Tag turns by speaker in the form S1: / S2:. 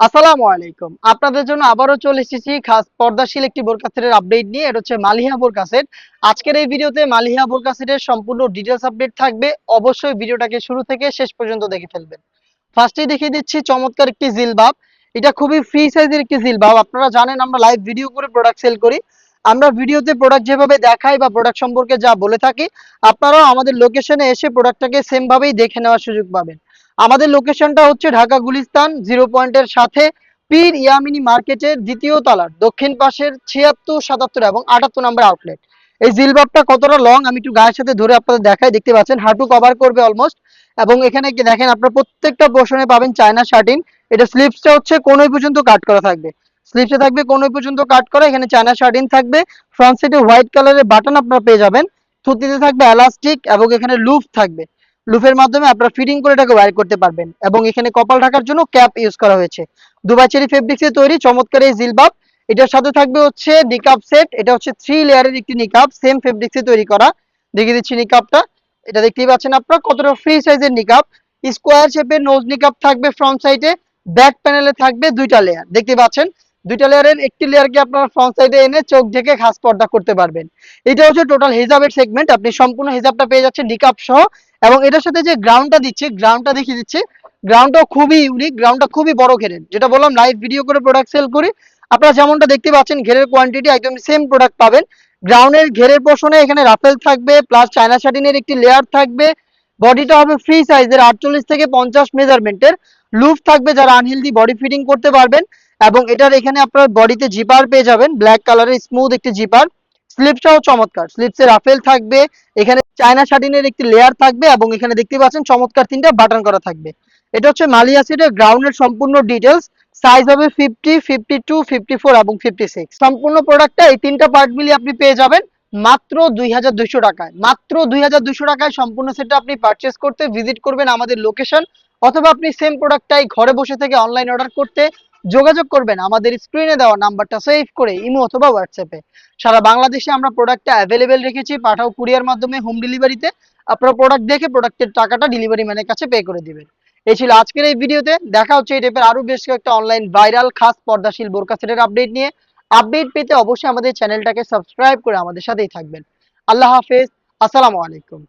S1: আসসালামু আলাইকুম। আপনাদের জন্য আবারও চলে এসেছি খাস পর্দাশীল একটি বোরকা সেটের আপডেট নিয়ে। এটা হচ্ছে মালিহা বোরকা সেট আজকের এই ভিডিওতে মালিহা বোরকা সেটের সম্পূর্ণ ডিটেলস আপডেট থাকবে। অবশ্যই ভিডিওটাকে শুরু থেকে শেষ পর্যন্ত দেখে ফেলবেন। ফার্স্টেই দেখিয়ে দিচ্ছি চমৎকার একটি জিলবাব এটা খুবই ফ্রি সাইজের একটি জিলবাব আপনারা জানেন আমরা লাইভ ভিডিও করে প্রোডাক্ট সেল করি। আমরা ভিডিওতে প্রোডাক্ট যেভাবে দেখাই বা প্রোডাক্ট সম্পর্কে যা বলে থাকি, আপনারাও আমাদের লোকেশনে এসে প্রোডাক্টটাকে সেম ভাবেই দেখে নেওয়ার সুযোগ পাবেন। আমাদের লোকেশনটা হচ্ছে ঢাকা গুলিস্তান জিরো পয়েন্টের সাথে পীর ইয়ামিনী মার্কেটের দ্বিতীয় তলার, দক্ষিণ পাশের ছিয়াত্তর, সাতাত্তর এবং আটাত্তর নম্বর আউটলেট এই জিলবাবটা কতটা লং আমি একটু গায়ের সাথে ধরে আপনাদের দেখাই, দেখতে পাচ্ছেন, হাঁটু কভার করবে অলমোস্ট এবং এখানে কি দেখেন, আপনার প্রত্যেকটা পোর্শনে পাবেন চায়না শার্টিন। এটা স্লিপসটা হচ্ছে কোনোই পর্যন্ত কাট করা থাকবে। স্লিপসে থাকবে, কোনোই পর্যন্ত কাট করা। এখানে চায়না শার্টিন থাকবে। ফ্রন্ট সাইডে হোয়াইট কালারের বাটন আপনারা পেয়ে যাবেন। থুতিতে থাকবে এলাস্টিক এবং এখানে লুফ থাকবে। লুফের মাধ্যমে আপনারা ফিটিং করে এটাকে ওয়্যার করতে পারবেন এবং এখানে কপাল ঢাকার জন্য ক্যাপ ইউজ করা হয়েছে। দুবাই চেরি ফেব্রিক্সে তৈরি, চমৎকার এই জিলবাব। এটার সাথে থাকবে হচ্ছে নিকাপ সেট এটা হচ্ছে থ্রি লেয়ারের একটি নিকাপ সেম ফেব্রিক্সে তৈরি করা। দেখিয়ে দিচ্ছি নিকাপটা এটা দেখতেই পাচ্ছেন আপনারা কতটা ফ্রি সাইজের নিকাপ স্কোয়ার শেপের নোজ নিকাপ থাকবে ফ্রন্ট সাইডে ব্যাক প্যানেলে থাকবে দুইটা লেয়ার দেখতে পাচ্ছেন? দুইটা লেয়ারের একটি লেয়ারকে আপনারা ফ্রন্ট সাইডে এনে চোখ ঢেকে খাস পর্দা করতে পারবেন। এটা হচ্ছে টোটাল হিজাবের সেগমেন্ট আপনি সম্পূর্ণ হিজাবটা পেয়ে যাচ্ছেন নিকাপ সহ। এবং এটার সাথে যে গ্রাউন্ডটা দিচ্ছে গ্রাউন্ডটা দেখিয়ে দিচ্ছে গ্রাউন্ডটা খুবই ইউনিক গ্রাউন্ডটা খুবই বড় ঘেরের। যেটা বললাম লাইভ ভিডিও করে প্রোডাক্ট সেল করি, আপনারা যেমনটা দেখতে পাচ্ছেন, ঘেরের কোয়ান্টিটি একদম সেম প্রোডাক্ট পাবেন। গ্রাউন্ডের ঘেরের পোর্শনে এখানে রাফেল থাকবে প্লাস চায়না শাটিনের একটি লেয়ার থাকবে। বডিটা হবে ফ্রি সাইজের আটচল্লিশ থেকে পঞ্চাশ মেজারমেন্টের লুপ থাকবে যারা আনহেলদি বডি ফিটিং করতে পারবেন। এবং এটার এখানে আপনার বডিতে জিপার পেয়ে যাবেন ব্ল্যাক কালারের স্মুথ একটি জিপার স্লিপসটাও চমৎকার। স্লিপসে রাফেল থাকবে, এখানে চায়না শাটিনের একটি লেয়ার থাকবে এবং এখানে দেখতে পাচ্ছেন চমৎকার তিনটা বাটন করা থাকবে। এটা হচ্ছে মালিয়া সিটের গ্রাউন্ডের সম্পূর্ণ ডিটেলস সাইজ হবে fifty fifty two fifty four এবং ফিফটি সিক্স সম্পূর্ণ প্রোডাক্টটা এই তিনটা পার্ট মিলিয়ে আপনি পেয়ে যাবেন মাত্র দুই হাজার দুইশো টাকায়। মাত্র দুই হাজার দুইশো টাকায় সম্পূর্ণ সেটটা আপনি পারচেস করতে ভিজিট করবেন আমাদের লোকেশন অথবা আপনি সেম প্রোডাক্টটাই ঘরে বসে থেকে অনলাইন অর্ডার করতে যোগাযোগ করবেন। আমাদের স্ক্রিনে দেওয়া নাম্বারটা সেভ করে ইমো অথবা হোয়াটসঅ্যাপে সারা বাংলাদেশে আমরা প্রোডাক্টটা অ্যাভেলেবেল রেখেছি। পাঠাও কুরিয়ার মাধ্যমে হোম ডেলিভারিতে আপনারা প্রোডাক্ট দেখে প্রোডাক্টের টাকাটা ডেলিভারি ম্যানের কাছে পে করে দিবেন। এই ছিল আজকের এই ভিডিওতে দেখা হচ্ছে এই টাইপের আরও বেশ কয়েকটা অনলাইন ভাইরাল খাস, পর্দাশীল বোরকা সেটের আপডেট নিয়ে। আপডেট পেতে অবশ্যই আমাদের চ্যানেলটাকে সাবস্ক্রাইব করে আমাদের সাথেই থাকবেন। আল্লাহ হাফেজ। আসসালামু আলাইকুম।